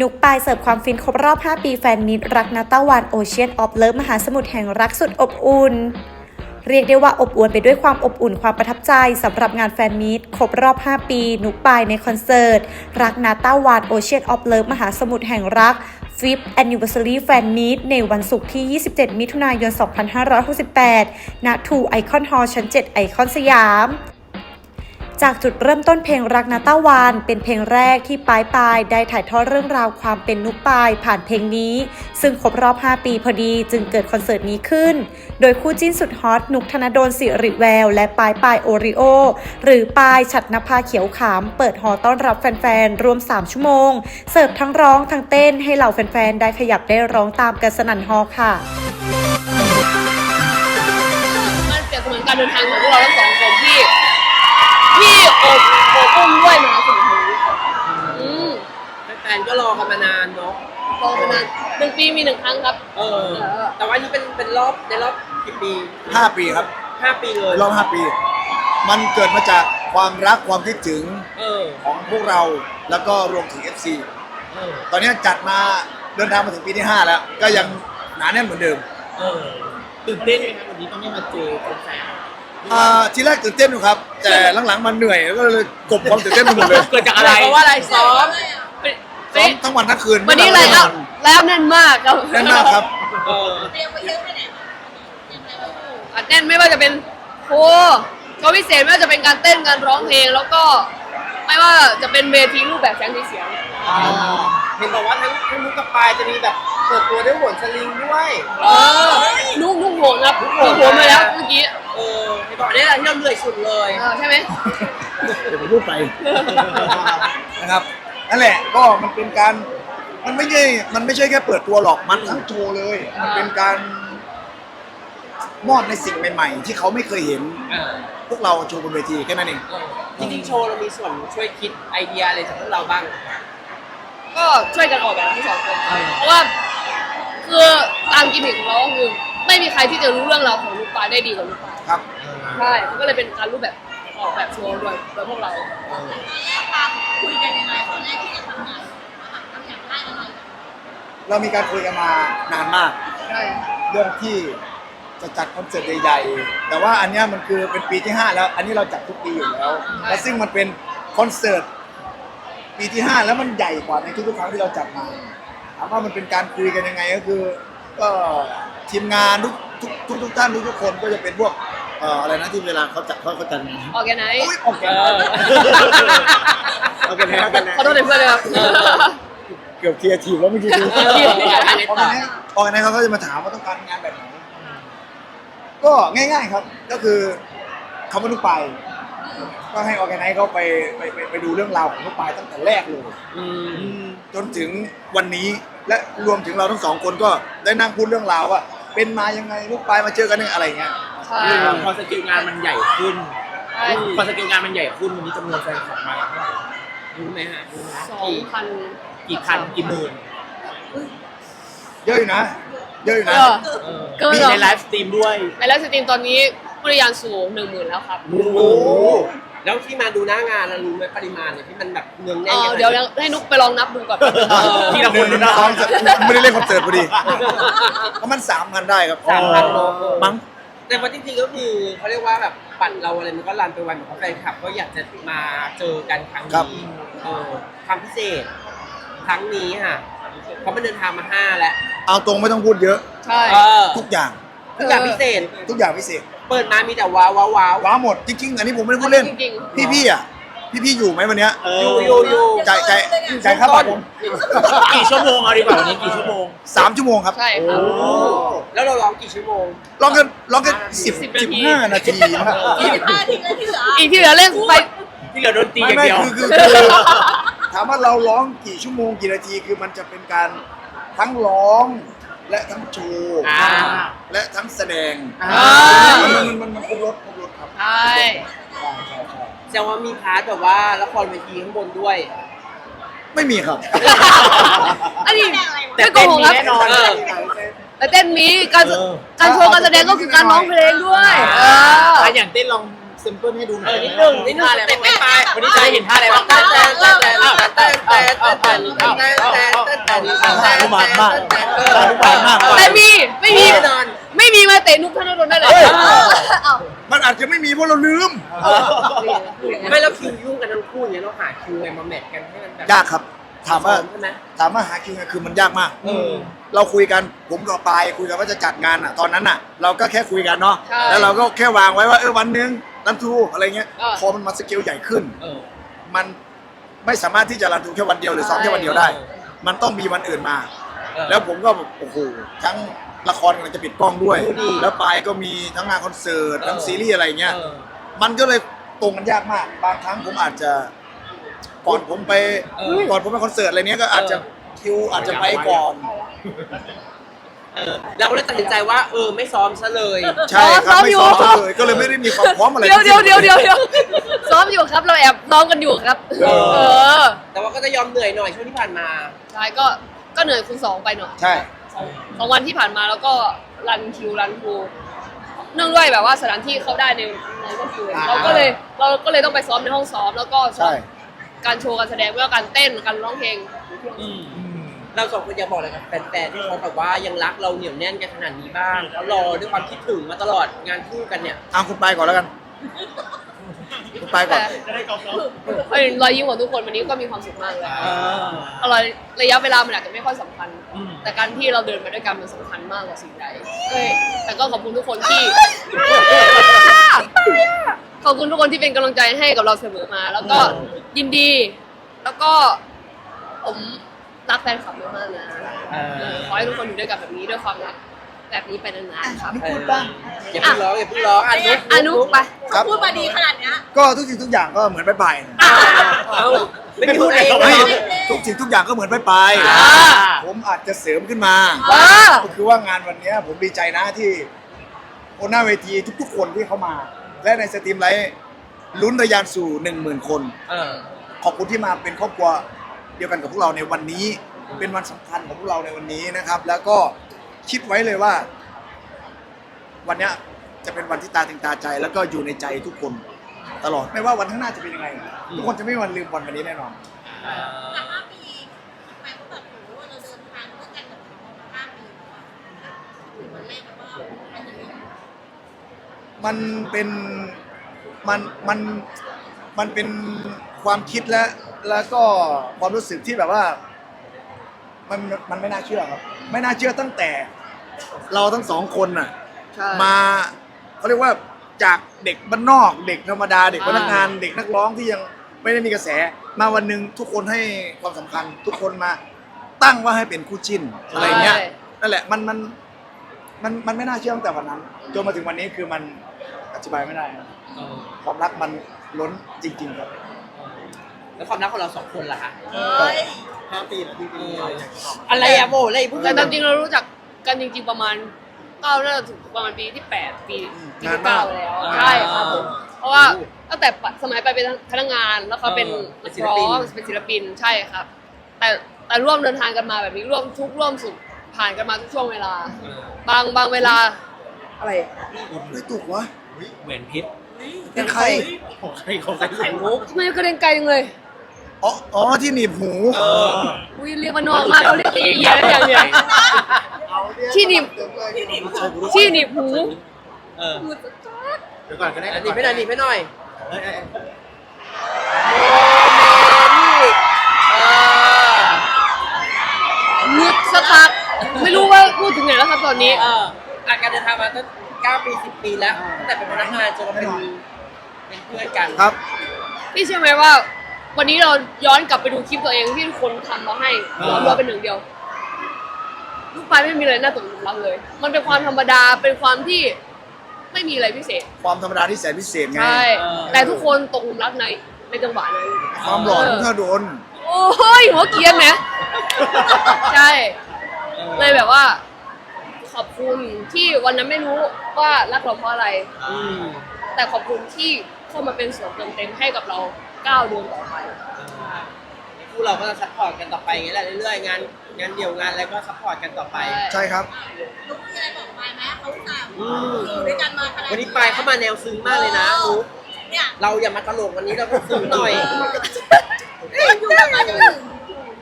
นุกปายเสิร์ฟความฟินครบรอบ 5 ปีแฟนมิตรรักนาตาวันโอเชียนออฟเลิฟมหาสมุทรแห่งรักสุดอบอุ่น เรียกได้ว่าอบอวลไปด้วยความอบอุ่นความประทับใจสำหรับงานแฟนมีตครบรอบ 5 ปี นุกปายในคอนเสิร์ต รักนาตาวานโอเชียนออฟเลิฟมหาสมุทรแห่งรักฟิปแอนนิว r ร์ซ r รีแฟนมีตในวันศุกร์ที่ 27 มิถุนายน 2568 ณ ทูไอคอนฮอล์ชั้น 7 ไอคอนสยาม จากจุดเริ่มต้นเพลงรักนาตาวาน เป็นเพลงแรกที่ปายปายได้ถ่ายทอดเรื่องราวความเป็นนุกปายผ่านเพลงนี้ ซึ่งครบรอบ 5 ปีพอดีจึงเกิดคอนเสิร์ตนี้ขึ้น โดยคู่จิ้นสุดฮอตนุกธนดลสิริแวว และปายปายโอริโอ หรือปายฉัดนภาเขียวขาม เปิดหอต้อนรับแฟนๆรวม 3 ชั่วโมง เสิร์ฟทั้งร้องทั้งเต้นให้เหล่าแฟนๆได้ขยับได้ร้องตามกันสนั่นฮอค่ะมันเปรียบเสมือนการเดินทางของพวกเราทั้งสองคนที่ โอบอุ้มด้วยมหาสมุทรแห่งนี้ครับอืมแฟนๆก็รอกันมานานเนาะ รอมานานหนึ่งปีมีหนึ่งครั้งครับ เออ แต่ว่านี่เป็นเป็นรอบในรอบกี่ปีห้าปีครับห้าปีเลยรอบห้าปี มันเกิดมาจากความรักความคิดถึงเออของพวกเราแล้วก็รวมถึง FC เออตอนนี้จัดมาเดินทางมาถึงปีที่ 5 แล้ว ก็ยังหนาแน่นเหมือนเดิม เออตื่นเต้นไหมครับวันนี้ต้องได้มาเจอแฟน อ่าทีแรกตื่นเต้นอยู่ครับ แต่หลังๆมันเหนื่อยแล้วก็เลยกลบความตื่นเต้นไปหมดเลยเกิดจากอะไรเพราะว่าอะไรซ้อมเป็นซ้อมทั้งวันทั้งคืนวันนี้ม่ไลหลัฟ์บอัพไม่ไลฟ์อัพแน่นมากครับนอนแน่นมากครับเอออัดแน่นไม่ว่าจะเป็นโอ้ก็พิเศษไม่ว่าจะเป็นการเต้นการร้องเพลงแล้วก็ ไม่ว่าจะเป็นเวทีรูปแบบแสงสีเสียง เห็นบอกว่าทั้งทั้งมุกกับปายจะมีแบบเปิดตัวด้วยโหนสลิงด้วยเออนุ่งนุ่งโหนครับนุ่งโหนมาแล้วเมื่อกี้เออเห็นบอกเนี่ยแหละที่เราเหนื่อยสุดเลยเออใช่ไหมเดี๋ยวผมพูดไปนะครับนั่นแหละก็มันเป็นการมันไม่ใช่มันไม่ใช่แค่เปิดตัวหรอกมันทั้งโชว์เลย มันเป็นการมอบในสิ่งใหม่ๆ ที่เขาไม่เคยเห็นเออพวกเราโชว์บนเวทีแค่นั้นเองเออจริงๆโชว์เรามีส่วนช่วยคิดไอเดียอะไรจากพวกเราบ้าง ก็ช่วยกันออกแบบทั้งสองคนเออเพราะว่าคือตามกิมมิคของเราก็คือไม่มีใครที่จะรู้เรื่องราวของลูกปลายได้ดีกว่าลูกปลายครับใช่มันก็เลยเป็นการรูปแบบออกแบบโชว์โดยโดยพวกเราเรามีการคุยกันมานานมาก ใช่เรื่องที่จะจัดคอนเสิร์ตใหญ่ๆ แต่ว่าอันเนี้ยมันคือเป็นปีที่ 5 แล้ว อันนี้เราจัดทุกปีอยู่แล้ว และซึ่งมันเป็นคอนเสิร์ต ปีที่5แล้วมันใหญ่กว่าในทุกๆครั้งที่เราจัดมาถามว่ามันเป็นการคุยกันยังไงก็คือก็ทีมงานทุกทุกทุกทุกท่านทุกทุกคนก็จะเป็นพวกเอ่ออะไรนะที่เวลาเขาจัดเขาเขาจัดงานออกแกไนโอ้ยออกแกเออโอเคนะโอเคนะขอโทษเลยเพื่อนเลยครับ เกือบเคลียร์ทีมแล้วเมื่อกี้ดูเออออกกันให้ออกกันให้เขาก็จะมาถามว่าต้องการงานแบบไหนก็ง่าย ๆครับ ก็คือคำว่าลูกปลาย ก็ให้ออแกไนซ์เขาไปไปไปไปดูเรื่องราวของลูกปลายตั้งแต่แรกเลยอืมจนถึงวันนี้และรวมถึงเราทั้งสองคนก็ได้นั่งพูดเรื่องราวว่าเป็นมายังไงลูกปลายมาเจอกันเนี่ยอะไรเงี้ยใช่พอสกิลงานมันใหญ่ขึ้นใช่พอสกิลงานมันใหญ่ขึ้นวันนี้จำนวนแฟนคลับมาเท่าไหร่รู้ไหมฮะรู้ไหมสองพันกี่พันกี่หมื่นเยอะอยู่นะ เยอะอยู่เอนะอเกินมีเหรอ ในไลฟ์สตรีมด้วยในไลฟ์สตรีมตอนนี้ ผู้ริยานสู่หนึ่งหมื่นแล้วครับโอ้โหแล้วที่มาดูหน้างานเรารู้ไหมปริมาณเนี่ยที่มันแบบเนืองแน่เอนอขนาเดี๋ยวให้นุกไปลองนับดูก่อนเออที่ละหนึ่งสองสามไม่ได้เล่นคอนเสิร์ตพอดีประมาณสามพันได้ครับสามพันโลมั้งแต่ว่าจริงๆก็คือเขาเรียกว่าแบบปั่นเราอะไรมันก็รันไปวันเหมือนกับแฟนคลับก็อยากจะมาเจอกันครั้งนี้เออความพิเศษ ครั้งนี้ค่ะเขามาเดินทางมาห้าแล้วเอาตรงไม่ต้องพูดเยอะ ใช่เออทุกอย่างทุกอย่างพิเศษ ทุกอย่างพิเศษ เปิดมามีแต่ว้าวว้าวว้าวว้าวหมดจริง ๆ อันนี้ผมไม่ได้พูดเล่น จริงพี่พี่ๆอะพี่พี่ๆอยู่ไหมวันเนี้ยเออยู่ออยู่อยู่จ่ายจ่ายจ่ายค่าบัตรยังกี่ชั่วโมงเอาดีกว่าวันนี้กี่ชั่วโมง สามชั่วโมงครับๆใช่ครับ โอ้ แล้วเราร้องกี่ชั่วโมงลองกันลองกันสิบสิบสิบนาทีห้านาทีนะครับอีกที่เหลือเล่นไป ที่เหลือดนตรีอไม่ย่างไม่เดียว คือคือคือถามว่าเราร้องกี่ชั่วโมงกี่นาทีคือมันจะเป็นการทั้งร้อง และทั้งโชว์อ่าและทั้งแสดงอ่า มันมันมันมันครบรถครบรถครับใช่ใช่ใช่ใช่แสดงว่ามีพาร์ทแบบว่าละครเวทีข้างบนด้วย ไม่มีครับ อันนี้แต่ไม่โกเต้นหกมีครับแน่นอน เออ แต่เต้นมีการเออ การโชว์การแสดงก็คือการร้องเพลงด้วย เออ อะอย่างเต้นลอง เซมเปิลให้ดูหน่เออยอนิดนึงนิดนึงสเต็ปไม่ไปวันนี้ใจเห็นท่าอะไรบ้างแต่แต่แต่แต่แต่แต่แต่แต่แต่แต่แต่อนุบาลมากอนุบาลมากแต่มีไม่มีแน่นอนไม่มีมาเตะนุกธนดลได้เลยมันอาจจะไม่มีเพราะเราลืมไม่แล้วคิวยุ่งกันทั้งคู่เนี่ยเราหาคิวไงมาแมทกันให้มันแบบยากครับถามว่าใช่ไหมถามว่าหาคิวไงคือมันยากมากเออเราคุยกันผมกับปายคุยกันว่าจะจัดงานอะตอนนั้นอะ เราก็แค่คุยกันเนาะใช่แล้วเราก็แค่วางไว้ว่าเออวันหนึง รันทูอะไรเงี้ย เออ พอมันมาสเกลใหญ่ขึ้น เออ มันไม่สามารถที่จะรันทูแค่วันเดียวหรือซ้อมแค่วันเดียวได้มันต้องมีวันอื่นมาแล้วผมก็แบบโอ้โหทั้งละครกำลังจะปิดกล้องด้วย ดีแล้วปายก็มีทั้งงานคอนเสิร์ตทั้งเออซีรีส์อะไรเงี้ยเออ มันก็เลยตรงกันยากมาก บางครั้งผมอาจจะก่อนผมไปเออก่อนผมไปคอนเสิร์ตอะไรเนี้ยก็อาจจะคิวอาจจะไปก่อน เออเราก็เลยตัดสินใจว่าเออไม่ซ้อมซะเลย ใช่คซ้รับอมไม่อยู่ซ้อมเลยก็เลยไม่ได้มีความพร้อมอะไรเดี๋ยวทั้งเดี๋ยวสิ้นเดี๋ยวเดี๋ยวเดี๋ยวซ้อมอยู่ครับเราแอบซ้อมกันอยู่ครับ เออ เออแต่ว่าก็จะยอมเหนื่อยหน่อยช่วงที่ผ่านมา ใช่ก็ก็เหนื่อยคุณสองไปหน่อย ใช่ สองสองวันที่ผ่านมาแล้วก็รันคิวรันคูเนื่องด้วยแบบว่าสถานที่เขาได้ในในก็คือเราก็เลยเราก็เลยต้องไปซ้อมในห้องซ้อมแล้วก็ซ้อใช่ มการโชว์การแสดงไม่ว่าการเต้นการร้องเพลง เราสองคนอยากบอกอะไรกับแฟนๆที่เขาแบบว่ายังรักเราเหนียวแน่นกันขนาดนี้บ้างเขารอด้วยความคิดถึงมาตลอดงานคู่กันเนี่ยเอาคุณไปก่อนแล้วกัน คุณไปก่อนแต่เห็นรอยยิ้มของทุกคนวันนี้ก็มีความสุขมากเลยอะไรระยะเวลามันอาจจะไม่ค่อยสำคัญ แต่การที่เราเดินมาด้วยกันมันสำคัญมากกว่าสิ่งใดเอ้ยแต่ก็ขอบคุณทุกคนที่ ขอบคุณทุกคนที่เป็นกำลังใจให้กับเราเสมอมา แล้วก็ยินดี แล้วก็ผม รักแฟนคลับมากๆนะเออ เออขอให้ทุกคนอยู่ด้วยกันแบบนี้ด้วยความรักแบบนี้ไปนานๆครับ พูดบ้าง อย่าเพิ่งร้องอย่าเพิ่งร้องอะนุ๊กอนุไปครับ พูดมาดีขนาดเนี้ย ก็ทุกสิ่งทุกอย่างก็เหมือนไปไปนะเอาไม่ได้พูดเองไม่เหรอทุกสิ่งทุกอย่างก็เหมือนไปไปอ่า ผมอาจจะเสริมขึ้นมาว้าก็คือว่างานวันเนี้ยผมดีใจนะที่คนหน้าเวทีทุกๆ คนที่เข้ามา และในสตรีมไลท์ลุ้นระยานสู่หนึ่งหมื่นคน เออ ขอบคุณที่มาเป็นครอบครัว เดียวกันกับพวกเราในวันนี้ เป็นวันสำคัญของพวกเราในวันนี้นะครับ แล้วก็คิดไว้เลยว่า วันเนี้ยจะเป็นวันที่ตาถึงตาใจ แล้วก็อยู่ในใจทุกคนตลอดไม่ว่าวันข้างหน้าจะเป็นยังไง ทุกคนจะไม่มีวันลืมวันวันนี้แน่นอน แต่ห้าปีหมายความแบบโหเราเดินทางด้วยกันกับเขามาห้าปีแล้วอะถึงวันแรกแล้วว่าอันนี้มันเป็นมันมันมันเป็นความคิดและ แล้วก็ความรู้สึกที่แบบว่า มันมันไม่น่าเชื่อครับ ไม่น่าเชื่อตั้งแต่ เราทั้งสองคนน่ะ ใช่ มาเขาเรียกว่าจากเด็กบ้านนอก เด็กธรรมดา เด็กพนักงาน เด็กนักร้องที่ยังไม่ได้มีกระแส มาวันหนึ่งทุกคนให้ความสำคัญ ทุกคนมาตั้งว่าให้เป็นคู่จิ้นอะไรเงี้ยใช่ นั่นแหละมันมันมันมันไม่น่าเชื่อตั้งแต่วันนั้นจนมาถึงวันนี้คือมันอธิบายไม่ได้ครับความรักมันล้นจริง ๆ ครับ แล้วความรักของเราสองคนล่ะคะเฮ้ยห้าปีแล้วที่อะไรอะโบอะไรพูดแต่ตามจริงเรารู้จักกันจริง ๆประมาณเก้าน่าจะถึงประมาณปีที่แปดปีปีที่เก้าแล้วใช่ครับผมเพราะว่าตั้งแต่สมัยไปเป็นพนักงานแล้วเขาเป็นนักร้องเป็นศิลปินใช่ครับ แต่แต่ร่วมเดินทางกันมาแบบนี้ร่วมทุกข์ร่วมสุขผ่านกันมาทุกช่วงเวลา บางบางเวลา อะไรไม่ถูกวะเหมือนพิษเป็นใครของใครของใครไข่มุกทำไมกระเด็นไกลจังเลย อ๋ออ๋อที่หนีบหูเอออุ้ยเรียกมานอกมากเขาเรียกเอียอะไรอย่างเงี้ย ที่หนีบ ที่หนีบหูเออหูจะจัดเดี๋ยวก่อนก็ได้หนีบให้หน่อยหนีบให้หน่อยเอ้ยเอ้ยเอ้ยเออหลุดสักพักไม่รู้ว่าพูดถึงไหนแล้วครับตอนนี้ เอออะการเดินทางมาตั้ง9ปี10 ปีแล้วตั้งแต่เป็นพนักงานจนมาเป็นเป็นเพื่อนกัน ครับ พี่เชื่อไหมว่า วันนี้เราย้อนกลับไปดูคลิปตัวเองที่ทุกคนทำมาให้รวมรวมเป็นหนึ่งเดียว ลูกปลายไม่มีอะไรน่าตกหลุมรักเลย มันเป็นความธรรมดาเป็นความที่ไม่มีอะไรพิเศษ ความธรรมดาที่แสนพิเศษไง ใช่แต่ทุกคนตกหลุมรักในในจังหวะนั้น ความหลอนของเธอโดน โอ้ยหัวเกรียนไหมใช่ เลยแบบว่า ขอบคุณที่วันนั้นไม่รู้ว่ารักเราเพราะอะไร อืมแต่ขอบคุณที่เข้ามาเป็นส่วนเติมเต็มให้กับเรา ก้าวเดินต่อไปคู่เราก็จะซัพพอร์ตกันต่อไปอย่างเงี้ยแหละเรื่อยๆงานงานเดี่ยวงานอะไรก็ซัพพอร์ตกันต่อไป ใช่ครับ ลูกมีอะไรบอกไปไหมเขาอุตส่าห์อืม อยู่ด้วยกันมาขนาดวันนี้ปลายเข้ามาแนวซึ้งมากเลยนะนุ๊กใเนี่ยเราอย่ามาตลกวันนี้เราก็ซื้อหน่อย อยู่กันมาจนถึง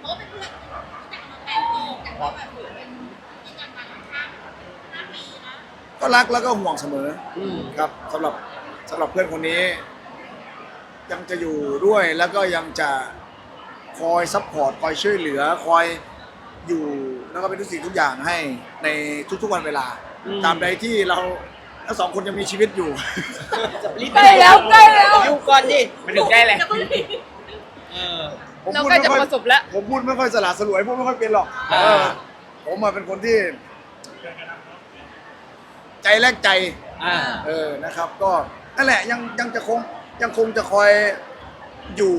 เพราะว่าเป็นเพื่อนรู้จักมาแปดปีแต่ว่าแบบเป็นที่กันมาห้าห้าปีนะก็รักแล้วก็ห่วงเสมออมครับสำหรับสำหรับเพื่อนคนนี้ ยังจะอยู่ด้วยแล้วก็ยังจะคอยซัพพอร์ตคอยช่วยเหลือคอยอยู่แล้วก็เป็นทุกสิ่งทุกอย่างให้ในทุกๆวันเวลาตามใดที่เราทั้งสองคนยังมีชีวิตอยู่ รีบใกล้แล้วใกล้แล้ว อยู่ก่อนดิมันถึงได้แหละเดี๋ยวคนอื่นเออ ผมเราพูดใกล้ไม่จะค่อยประสบแล้ว ผมพูดไม่ค่อยสละสลวยพูดไม่ค่อยเป็นหรอกอ่า เออผมมาเป็นคนที่ ใจแลกใจ อ่า เออ นะครับ ก็นั่นแหละยังยังจะคง ยังคงจะคอยอยู่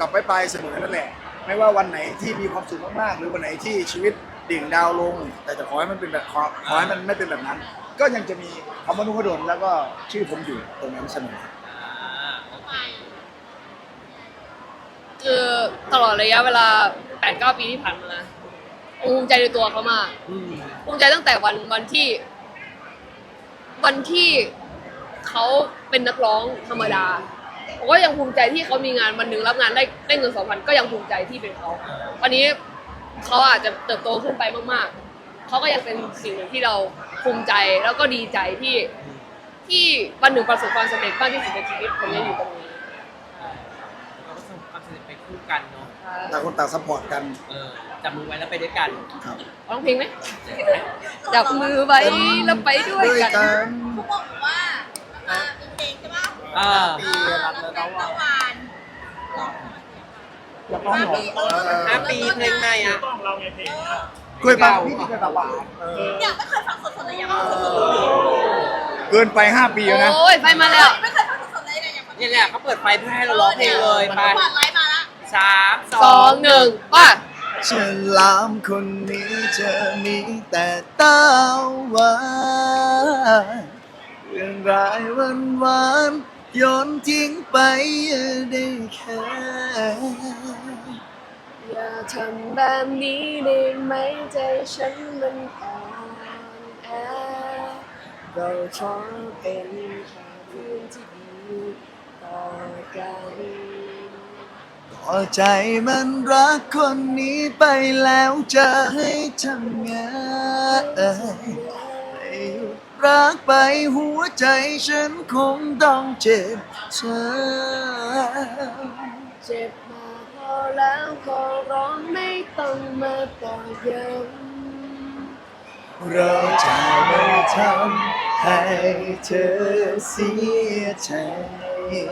กับไปไปลายๆเสมอนั่นแหละ ไม่ว่าวันไหนที่มีความสุขมากๆ หรือวันไหนที่ชีวิตดิ่งดาวลง แต่จะขอให้มันเป็นแบบขอขอให้มันไม่เป็นแบบนั้น ก็ยังจะมีคำว่านุ่งกระโดนแล้วก็ชื่อผมอยู่ตรงนั้นเสมอคือตลอดระยะเวลา8-9ปีที่ผ่านมาภูมิใจในตัวเขามากอืมภูมิใจตั้งแต่วันวันที่ วันที่เขา เป็นนักร้องธรรมดาผมก็ยังภูมิใจที่เขามีงานวันหนึ่งรับงานได้ได้เงินสองพันก็ยังภูมิใจที่เป็นเขาวันนี้เขาอาจจะเติบโตขึ้นไปมากๆเขาก็ยังเป็นสิ่งหนึ่งที่เราภูมิใจแล้วก็ดีใจที่ที่วันหนึ่งประสบความสำเร็จมากที่สุดในชีวิตผมยังอยู่ตรงนี้เราก็ส่งความสำเร็จไปคู่กันเนาะต่างคนต่างซัพพอร์ตกันเออจับมือไว้แล้วไปด้วยกันครับร้องเพลงไหมจับมือไว้แล้วไปด้วยกันเขาบอกว่ามาเป็นเพล งใช่ปะอ่าปีรักตะวันร้องอยากร้องเหรอเออห้าปีเพลงใหม่อะเคยฟังพี่เคยฟังหวานเอออยากไม่เคยฟังสดๆเลยอยากฟังสดเกินไปห้าปีแล้วนะ โอ้ยไฟมาแล้วๆไม่เคยฟังสดๆเลยเนี่ยอยากฟังเนี่ยเนี่ยเขาเปิดไฟเพื่อให้เราร้องเพลงเลยไปหวานไลฟ์มาละสามสสอองงหนึ่งว่าฉลามคนนี้จะมีแต่ตาหวานเรื่องรายวันหวานๆ โยนทิ้งไปได้แค่อย่าทำแบบนี้ได้ไหมใจฉันมันอ่อนแอเราขอเป็นแค่เพื่อนที่ดีต่อกันก็ใจมันรักคนนี้ไปแล้วจะให้ทำไง รักไปหัวใจฉันคงต้องเจ็บช้เจ็บมาพอแล้วขอร้องไม่ต้องมาต่อย้ำเราจะไม่ทำให้เธอเสียใจ ให้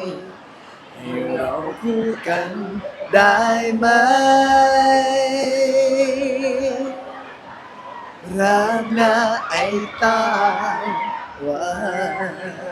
เราพูดกันได้ไหม รักนะไอ้ตายวาน